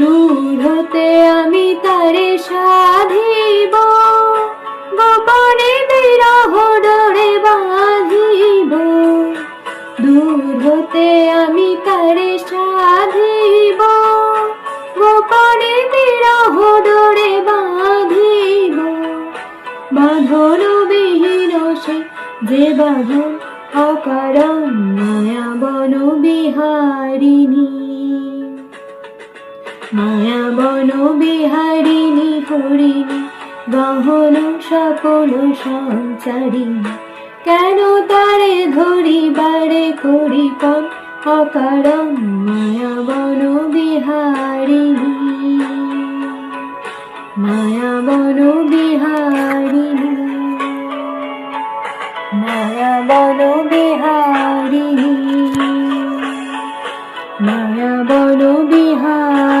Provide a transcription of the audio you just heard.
দূর হতে আমি তারে সাধিব। গোপনে বিরহ ডরে বাঁধিব দূর হতে আমি তারে সাধিব। গোপনে বিরহ ডরে বাঁধিব বাঁধন বিহীন সে যে বাঁধন অকারণ মায়া বন বিহারিণী। মায়া বন বিহারিণী হরিণী গহন সপন সঞ্চারিণী কেন তারে ধরি বারে করি পণ অকারণ মায়া বন বিহারিণী? মায়া বন বিহারিণী। মায়া বন বিহারিণী। মায়া বন বিহার